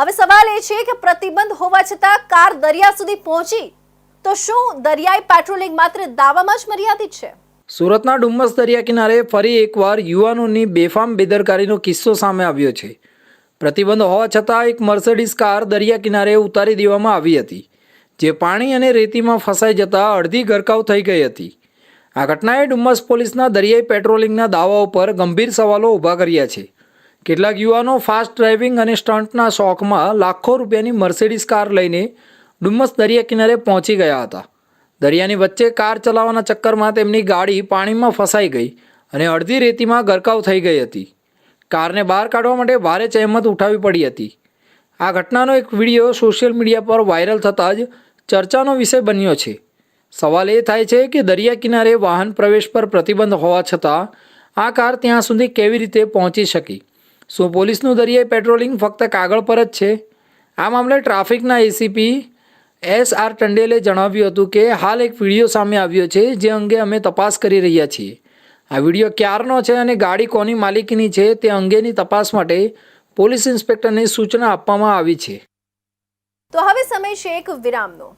હવે સવાલ એ છે કે પ્રતિબંધ હોવા છતાં કાર દરિયા સુધી પહોંચી તો શું દરિયાઈ પેટ્રોલિંગ માત્ર દાવામાં જ મર્યાદિત છે? સુરતના ડુમ્મસ દરિયા કિનારે ફરી એકવાર યુવાનોની બેફામ બેદરકારીનો કિસ્સો સામે આવ્યો છે. પ્રતિબંધ હોવા છતાં એક મર્સિડીઝ કાર દરિયા કિનારે ઉતારી દેવામાં આવી હતી, જે પાણી અને રેતીમાં ફસાઈ જતાં અડધી ગરકાવ થઈ ગઈ હતી. આ ઘટનાએ ડુમ્મસ પોલીસના દરિયાઈ પેટ્રોલિંગના દાવાઓ પર ગંભીર સવાલો ઊભા કર્યા છે. કેટલાક યુવાનો ફાસ્ટ ડ્રાઇવિંગ અને સ્ટન્ટના શોખમાં લાખો રૂપિયાની મર્સિડીઝ કાર લઈને ડુમ્મસ દરિયા કિનારે પહોંચી ગયા હતા. દરિયાની વચ્ચે કાર ચલાવવાના ચક્કરમાં તેમની ગાડી પાણીમાં ફસાઈ ગઈ અને અડધી રેતીમાં ગરકાવ થઈ ગઈ હતી. કારને બહાર કાઢવા માટે ભારે જહેમત ઉઠાવવી પડી હતી. આ ઘટનાનો એક વીડિયો સોશિયલ મીડિયા પર વાયરલ થતાં જ ચર્ચાનો વિષય બન્યો છે. સવાલ એ થાય છે કે દરિયા કિનારે વાહન પ્રવેશ પર પ્રતિબંધ હોવા છતાં આ કાર ત્યાં સુધી કેવી રીતે પહોંચી શકી? શું પોલીસનું દરિયાઈ પેટ્રોલિંગ ફક્ત કાગળ પર જ છે? આ મામલે ટ્રાફિકના એસીપી એસ આર ટંડેલે જણાવ્યું હતું કે હાલ એક વીડિયો સામે આવ્યો છે જે અંગે અમે તપાસ કરી રહ્યા છીએ. આ વીડિયો ક્યારનો છે અને ગાડી કોની માલિકીની છે તે અંગેની તપાસ માટે પોલીસ ઇન્સ્પેક્ટરને સૂચના આપવામાં આવી છે. તો હવે સમય છે એક વિરામનો.